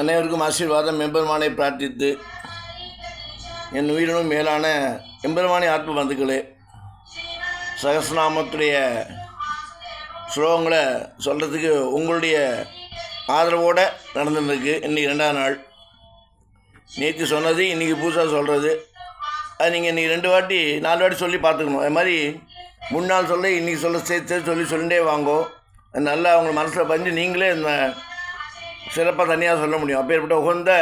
அனைவருக்கும் ஆசீர்வாதம். எம்பெருமானை பிரார்த்தித்து என் உயிரினும் மேலான எம்பெருமானி ஆத்ம பந்துக்களே சகசநாமத்துடைய ஸ்லோகங்களை சொல்கிறதுக்கு உங்களுடைய ஆதரவோடு நடந்துருக்கு இன்றைக்கி ரெண்டாம் நாள். நேற்று சொன்னது இன்றைக்கி புதுசாக சொல்கிறது அது நீங்கள் இன்றைக்கி ரெண்டு வாட்டி நாலு வாட்டி சொல்லி பார்த்துக்கணும். அது மாதிரி முன்னாள் சொல்ல இன்றைக்கி சொல்ல சேர்த்து சொல்லி சொல்லிட்டே வாங்கோ. நல்லா அவங்க மனசில் பதிஞ்சு நீங்களே இந்த சிறப்பாக தனியாக சொல்ல முடியும். அப்பேற்பட்ட உகந்த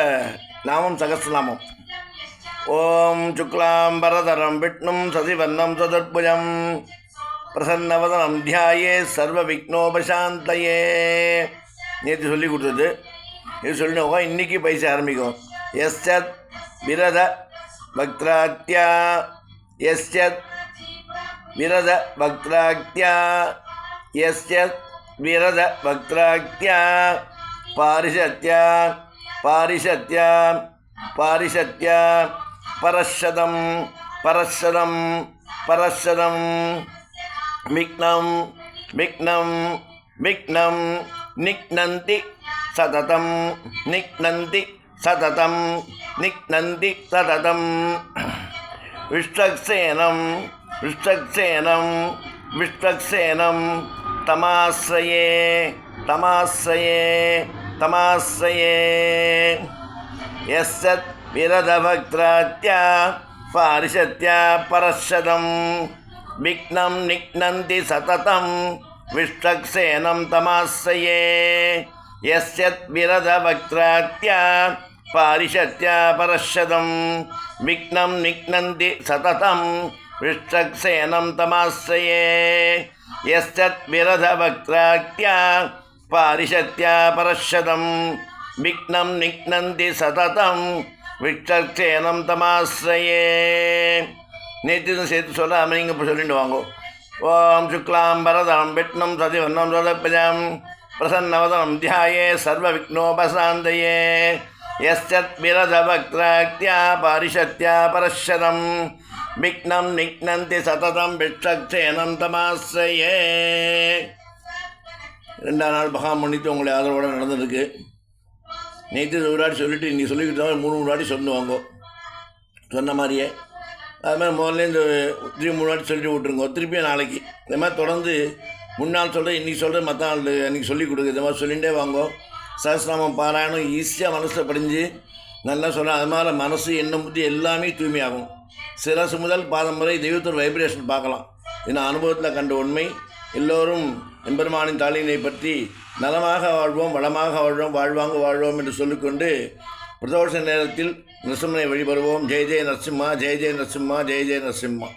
நாமம் சகஸ்ரநாமம் ஓம் சுக்லாம் பரதரம் விஷ்ணும் சதிவர்ணம் சதுர்புஜம். பிரசன்னவதனம் தியாயே சர்வ விக்னோபசாந்தையே நேற்று சொல்லி கொடுத்தது. இது சொல்லினோம் இன்றைக்கி பைச ஆரம்பிக்கும். எஸ்யத் விரத பக்திராத்யா எஸ்யத் விரத பக்திராக்தியா எஸ்யத் விரத பக்திராக்தியா பாரிஷத்யா பாரிஷத்யா பாரிஷத்யா பரஷதம் பரஷதம் பரஷதம் விக்னம் விக்னம் விக்னம் நிக்னந்தி சததம் நிக்னந்தி சததம் நிக்னந்தி சததம் விஷ்டக்சேனம் விஷ்டக்சேனம் விஷ்டக்சேனம் தமாசிரயே தமாசிரயே तमाश्रये। यस्सत् विरदभक्त्रात्या पारिशत्या परशदं विघ्नं निघ्नन्ति सततं विष्टक्सेनं तमाश्रये। यस्यत् विरदभक्त्रात्या पारिशत्या परशदं विघ्नं निघ्नन्ति सततं विष्टक्सेनं तमाश्रये। பாரிஷத்யா பரஷதம் விக்னம் நிக்னந்தி சததம் விக்ஷேனம் தமாசிரயே நேற்று சேர்த்து சொல்லாமல் நீங்கள் இப்போ சொல்லிட்டு வாங்கோ ஓம் சுக்லாம் பரதம் விட்னம் சதிவர்ணம் சதப்பஜம் பிரசன்னவதனம் தியாயே சர்வ விக்னோபசாந்தயே யஸ்தத் விரதவக்ராக்தியா பாரிஷத்யா பரஷதம் விக்னம் நிக்னந்தி சததம் விக்ஷேனம் தமாசிரயே ரெண்டாம் நாள் மகா முன்னித்து உங்களை ஆதரவோடு நடந்திருக்கு. நேற்று ஒரு வாட்டி சொல்லிவிட்டு இன்றைக்கி சொல்லிக்கிட்டு தான் மூணு மூணு வாட்டி சொல்லுவாங்க. சொன்ன மாதிரியே. அது மாதிரி முதல்ல இந்த திரும்பி மூணு வாட்டி சொல்லிட்டு விட்ருங்க திருப்பியும் நாளைக்கு. இந்த மாதிரி தொடர்ந்து முன்னாள் சொல்கிறேன் இன்றைக்கி சொல்கிறேன் மற்ற நாள் அன்றைக்கி சொல்லிக் கொடுங்க. இந்த மாதிரி சொல்லிகிட்டே வாங்கோ. சகசிரநாமம் பாராயணம் ஈஸியாக மனசில் படிஞ்சு நல்லா சொல்கிறேன் அது மாதிரி மனசு எண்ணம் புத்தி எல்லாமே தூய்மையாகும். சிரசு முதல் பாதம் வரை தெய்வத்தோட வைப்ரேஷன் பார்க்கலாம். இது அனுபவத்தில் கண்ட உண்மை எல்லோரும் எம்பெருமானின் தாளினை பற்றி நலமாக வாழ்வோம் வளமாக வாழ்வோம் வாழ்வாங்க வாழ்வோம் என்று சொல்லிக்கொண்டு பிரதோஷ நேரத்தில் நரசிம்மனை வழிபடுவோம். ஜெய ஜெய நரசிம்மா ஜெய ஜெய நரசிம்மா ஜெய ஜெய நரசிம்மா.